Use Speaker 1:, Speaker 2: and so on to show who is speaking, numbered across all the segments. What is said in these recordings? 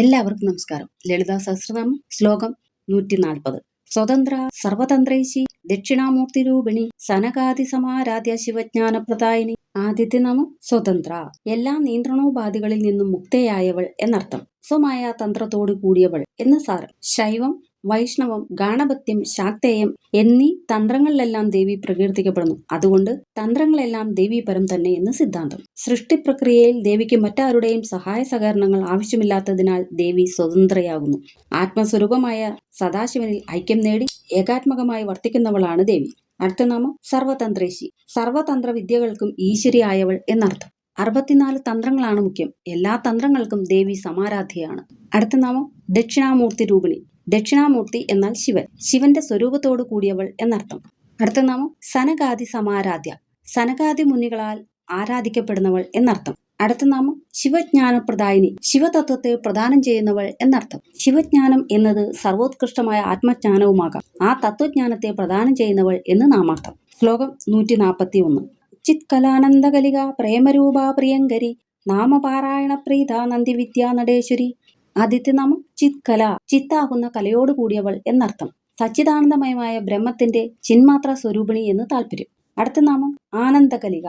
Speaker 1: എല്ലാവർക്കും നമസ്കാരം. ലളിതാ സഹസ്രനാമം ശ്ലോകം നൂറ്റി നാൽപ്പത് സ്വതന്ത്ര സർവതന്ത്രേശി ദക്ഷിണാമൂർത്തി രൂപിണി സനകാതി സമാരാധ്യ ശിവജ്ഞാന പ്രദായിനി ആദിത്യനാമം സ്വതന്ത്ര. എല്ലാ നിയന്ത്രണോപാധികളിൽ നിന്നും മുക്തയായവൾ എന്നർത്ഥം. സ്വമായ തന്ത്രത്തോട് കൂടിയവൾ എന്ന് സാരം. ശൈവം വൈഷ്ണവം ഗാണപത്യം ശാക്തേയം എന്നീ തന്ത്രങ്ങളിലെല്ലാം ദേവി പ്രകീർത്തിക്കപ്പെടുന്നു. അതുകൊണ്ട് തന്ത്രങ്ങളെല്ലാം ദേവീപരം തന്നെ എന്ന് സിദ്ധാന്തം. സൃഷ്ടി പ്രക്രിയയിൽ ദേവിക്ക് മറ്റാരുടെയും സഹായ സഹകരണങ്ങൾ ആവശ്യമില്ലാത്തതിനാൽ ദേവി സ്വതന്ത്രയാകുന്നു. ആത്മസ്വരൂപമായ സദാശിവനിൽ ഐക്യം നേടി ഏകാത്മകമായി വർത്തിക്കുന്നവളാണ് ദേവി. അടുത്ത നാമം സർവതന്ത്രേശി. സർവതന്ത്ര വിദ്യകൾക്കും ഈശ്വരിയായവൾ എന്നർത്ഥം. അറുപത്തിനാല് തന്ത്രങ്ങളാണ് മുഖ്യം. എല്ലാ തന്ത്രങ്ങൾക്കും ദേവി സമാരാധ്യയാണ്. അടുത്ത നാമം ദക്ഷിണാമൂർത്തി രൂപിണി. ദക്ഷിണാമൂർത്തി എന്നാൽ ശിവൻ. ശിവന്റെ സ്വരൂപത്തോടു കൂടിയവൾ എന്നർത്ഥം. അടുത്ത നാമം സനകാദി സമാരാധ്യ. സനകാദി മുനികളാൽ ആരാധിക്കപ്പെടുന്നവൾ എന്നർത്ഥം. അടുത്ത നാമം ശിവജ്ഞാനപ്രദായിനി. ശിവതത്വത്തെ പ്രദാനം ചെയ്യുന്നവൾ എന്നർത്ഥം. ശിവജ്ഞാനം എന്നത് സർവോത്കൃഷ്ടമായ ആത്മജ്ഞാനവുമാകാം. ആ തത്വജ്ഞാനത്തെ പ്രദാനം ചെയ്യുന്നവൾ എന്ന് നാമാർത്ഥം. ശ്ലോകം നൂറ്റി നാൽപ്പത്തി ഒന്ന് ചിത്കലാനന്ദകലിക പ്രേമരൂപ പ്രിയങ്കരി. നാമപാരായണ പ്രീത നന്ദിവിദ്യ നടേശ്വരി ആദിത്യനാമം ചിത് കല ചിത്താകുന്ന കലയോട് കൂടിയവൾ എന്നർത്ഥം. സച്ചിദാനന്ദമയമായ ബ്രഹ്മത്തിന്റെ ചിന്മാത്ര സ്വരൂപിണി എന്ന് താല്പര്യം. അടുത്ത നാമം ആനന്ദകലിക.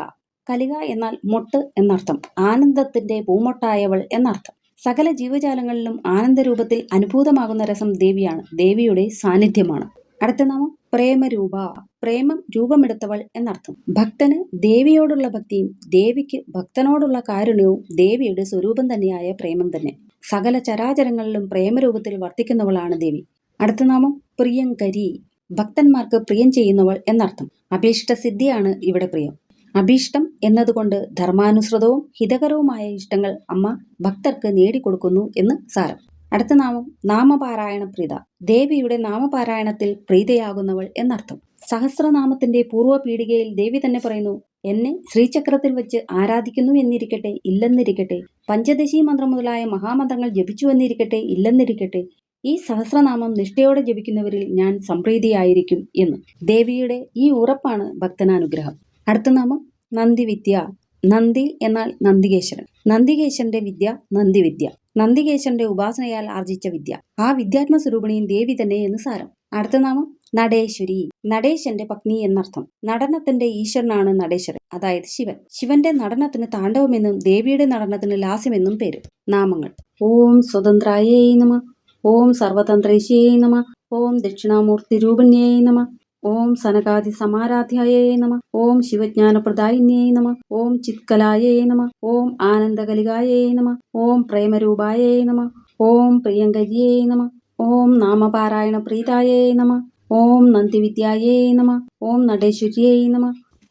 Speaker 1: കലിക എന്നാൽ മൊട്ട് എന്നർത്ഥം. ആനന്ദത്തിന്റെ പൂമൊട്ടായവൾ എന്നർത്ഥം. സകല ജീവജാലങ്ങളിലും ആനന്ദരൂപത്തിൽ അനുഭൂതമാകുന്ന രസം ദേവിയാണ്. ദേവിയുടെ സാന്നിധ്യമാണ്. അടുത്ത നാമം പ്രേമരൂപ. പ്രേമം രൂപമെടുത്തവൾ എന്നർത്ഥം. ഭക്തന് ദേവിയോടുള്ള ഭക്തിയും ദേവിക്ക് ഭക്തനോടുള്ള കാരുണ്യവും ദേവിയുടെ സ്വരൂപം തന്നെയായ പ്രേമം തന്നെ. സകല ചരാചരങ്ങളിലും പ്രേമരൂപത്തിൽ വർത്തിക്കുന്നവളാണ് ദേവി. അടുത്ത നാമം പ്രിയങ്കരി. ഭക്തന്മാർക്ക് പ്രിയം ചെയ്യുന്നവൾ എന്നർത്ഥം. അഭീഷ്ട സിദ്ധിയാണ് ഇവിടെ പ്രിയം. അഭീഷ്ടം എന്നതുകൊണ്ട് ധർമാനുസൃതവും ഹിതകരവുമായ ഇഷ്ടങ്ങൾ അമ്മ ഭക്തർക്ക് നേടിക്കൊടുക്കുന്നു എന്ന് സാരം. അടുത്ത നാമം നാമപാരായണ പ്രീത. ദേവിയുടെ നാമപാരായണത്തിൽ പ്രീതയാകുന്നവൾ എന്നർത്ഥം. സഹസ്രനാമത്തിന്റെ പൂർവ പീഠികയിൽ ദേവി തന്നെ പറയുന്നു എന്നെ ശ്രീചക്രത്തിൽ വെച്ച് ആരാധിക്കുന്നു എന്നിരിക്കട്ടെ ഇല്ലെന്നിരിക്കട്ടെ. പഞ്ചദശി മന്ത്രം മുതലായ മഹാമന്ത്രങ്ങൾ ജപിച്ചു എന്നിരിക്കട്ടെ ഇല്ലെന്നിരിക്കട്ടെ. ഈ സഹസ്രനാമം നിഷ്ഠയോടെ ജപിക്കുന്നവരിൽ ഞാൻ സംപ്രീതിയായിരിക്കും എന്ന്. ദേവിയുടെ ഈ ഉറപ്പാണ് ഭക്തനാനുഗ്രഹം. അടുത്ത നാമം നന്ദിവിദ്യ. നന്ദി എന്നാൽ നന്ദികേശ്വരൻ നന്ദികേശ്വരന്റെ വിദ്യ നന്ദിവിദ്യ. നന്ദികേശന്റെ ഉപാസനയാൽ ആർജിച്ച വിദ്യ. ആ വിദ്യാത്മ സ്വരൂപിണിയും ദേവി തന്നെ എന്ന് സാരം. അടുത്ത നാമം നടേശ്വരി. നടേശന്റെ പത്നി എന്നർത്ഥം. നടനത്തിന്റെ ഈശ്വരനാണ് നടേശ്വരൻ അതായത് ശിവൻ. ശിവന്റെ നടനത്തിന് താണ്ഡവമെന്നും ദേവിയുടെ നടനത്തിന് ലാസ്യമെന്നും പേര്. നാമങ്ങൾ. ഓം സ്വതന്ത്രായേ നമ. ഓം സർവതന്ത്രേശ്യേ നമ. ഓം ദക്ഷിണാമൂർത്തി രൂപിണ്യേ നമ. ഓം സനകാദി സമാരാധ്യായേ നമ. ഓം ശിവജ്ഞാനപ്രദായിന്യേ നമ. ഓം ചിത്കലായേ നമ. ഓം ആനന്ദകലികായേ നമ. ഓം പ്രേമരൂപായേ നമ. ഓം പ്രിയങ്കരിയേ നമ. ഓം നാമപാരായണ പ്രീതായേ നമ. ഓം നന്ദിവിദ്യായേ നമ. ഓം നടേശ്വര്യേ നമ.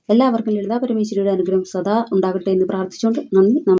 Speaker 1: എല്ലാവർക്കും ലളിതാ പരമേശ്വരിയുടെ അനുഗ്രഹം സദാ ഉണ്ടാകട്ടെ എന്ന് പ്രാർത്ഥിച്ചുകൊണ്ട് നന്ദി